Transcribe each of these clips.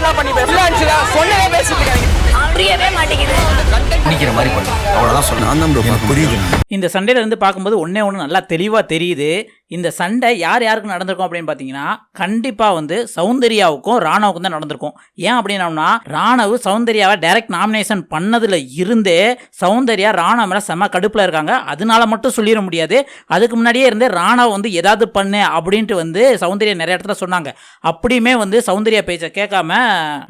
ஓவராக்ட்லாம் பண்ணி பேசல சொன்னதே பேசிட்டு இருக்காங்க புரியவே மாட்டேங்குது. பிடிக்கிற மாதிரி பண்ணு. அவ்வளோதான் சொல்லணும் நான் தான் ப்ரோ புரியுது. இந்த சண்டையில இருந்து பார்க்கும்போது ஒண்ணே ஒன்று நல்லா தெளிவாக தெரியுது. இந்த சண்டை யார் யாருக்கு நடந்திருக்கும் அப்படின்னு பார்த்தீங்கன்னா கண்டிப்பாக வந்து சௌந்தர்யாவுக்கும் ராணாவுக்கும் தான் நடந்திருக்கும். ஏன் அப்படின்னம்னா ராணவ் சௌந்தர்யாவை டைரக்ட் நாமினேஷன் பண்ணதில் இருந்தே சௌந்தர்யா ராணா மேலே செம கடுப்பில் இருக்காங்க. அதனால மட்டும் சொல்லிட முடியாது. அதுக்கு முன்னாடியே இருந்தே ராணாவை வந்து ஏதாவது பண்ணு அப்படின்ட்டு வந்து சௌந்தர்யா நிறைய இடத்துல சொன்னாங்க. அப்படியுமே வந்து சௌந்தர்யா பேச்சை கேட்காம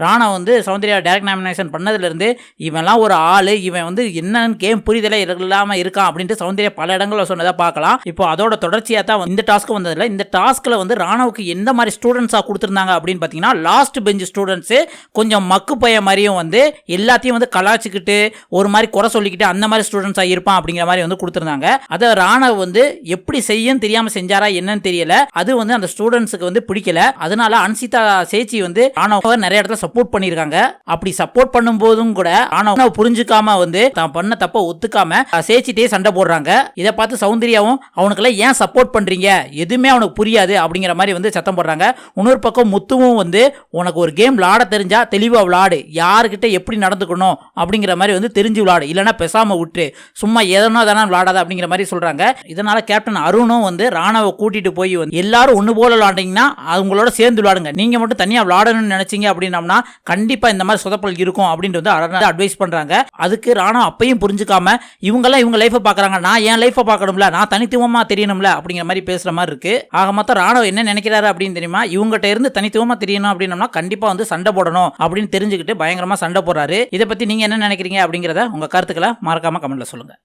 ராணா வந்து சௌந்தர்யா டைரக்ட் நாமினேஷன் பண்ணதுலேருந்து இவன்லாம் ஒரு ஆள். இவன் வந்து என்னன்னு கேம் புரிதலே இல்லாமல் இருக்கான். அப்படின்ட்டு சௌந்தர்யா பல இடங்களில் சொன்னதை பார்க்கலாம். இப்போ அதோட தொடர்ச்சியாக தான் இந்த டாஸ்க்கு வந்ததில்ல. இந்த டாஸ்க்கில் வந்து ராணாவுக்கு எந்த மாதிரி ஸ்டூடெண்ட்ஸாக கொடுத்துருந்தாங்க அப்படின்னு பார்த்தீங்கன்னா லாஸ்ட் பெஞ்ச் ஸ்டூடெண்ட்ஸு கொஞ்சம் மக்கு பைய மாதிரியும் வந்து எல்லாத்தையும் வந்து கலாச்சிக்கிட்டு ஒரு மாதிரி குறை சொல்லிக்கிட்டு அந்த மாதிரி ஸ்டூடெண்ட்ஸாக இருப்பான் அப்படிங்கிற மாதிரி வந்து கொடுத்துருந்தாங்க. அதை ராணவ் வந்து எப்படி செய்யும் தெரியாமல் செஞ்சாரா என்னன்னு தெரியல. அது வந்து அந்த ஸ்டூடெண்ட்ஸுக்கு வந்து பிடிக்கல. அதனால அன்சிதா சேச்சி வந்து ராணவ நிறைய இடத்துல சப்போர்ட் பண்ணியிருக்காங்க. அப்படி சப்போர்ட் பண்ணும் போதும் கூட ராணவ புரிஞ்சுக்காம வந்து தான் பண்ண தப்ப ஒத்துக்காம சேச்சிட்டே சண்டை போடுறாங்க. இதை பார்த்து சௌந்தர்யாவும் அவனுக்கெல்லாம் ஏன் சப்போர்ட் பண்றீங்க? எதுவுமே அவனுக்கு புரியாது அப்படிங்கிற மாதிரி வந்து சத்தம் போடுறாங்க. இன்னொரு பக்கம் முத்துவும் வந்து உனக்கு ஒரு கேம் விளாட தெரிஞ்சால் தெளிவாக விளாடு யாருக்கிட்ட எப்படி நடந்துக்கணும்? அப்படிங்கிற மாதிரி வந்து தெரிஞ்சு விளாடு இல்லைன்னா பெசாமல் விட்டு சும்மா எதனோ தானே விளாடாத அப்படிங்கிற மாதிரி சொல்கிறாங்க இதனால் கேப்டன் அருணும் வந்து ராணாவை கூட்டிகிட்டு போய் வந்து எல்லாரும் ஒன்று போல விளாண்டிங்கன்னா அவங்களோட சேர்ந்து விளாடுங்க நீங்கள் மட்டும் தனியாக விளாடணும்னு நினச்சிங்க அப்படின்னம்னா கண்டிப்பாக இந்த மாதிரி சொதப்பல் இருக்கும். அப்படின்ட்டு வந்து அருண் அட்வைஸ் பண்ணுறாங்க அதுக்கு ராணா அப்பையும் புரிஞ்சுக்காம இவங்கெல்லாம் இவங்க லைஃப்பை பார்க்குறாங்க நான் என் லைஃப்பை பார்க்கணும்ல. நான் தனித்துவமாக தெரியணும்ல. அப்படிங்கிற மாதிரி பேசுகிற மாதிரி இருக்கு. ஆக மொத்தம் ராணுவ என்ன நினைக்கிறாரு அப்படின்னு தெரியுமா? இவங்ககிட்ட இருந்து தனித்துவமாக தெரியணும் அப்படின்னம்னா கண்டிப்பாக வந்து சண்டை போடணும் அப்படின்னு தெரிஞ்சுக்கிட்டு பயங்கரமாக சண்டை போடுறாரு. இதை பற்றி நீங்கள் என்ன நினைக்கிறீங்க அப்படிங்கிறத உங்கள் கருத்துக்களை மறக்காம கமெண்ட்டில் சொல்லுங்கள்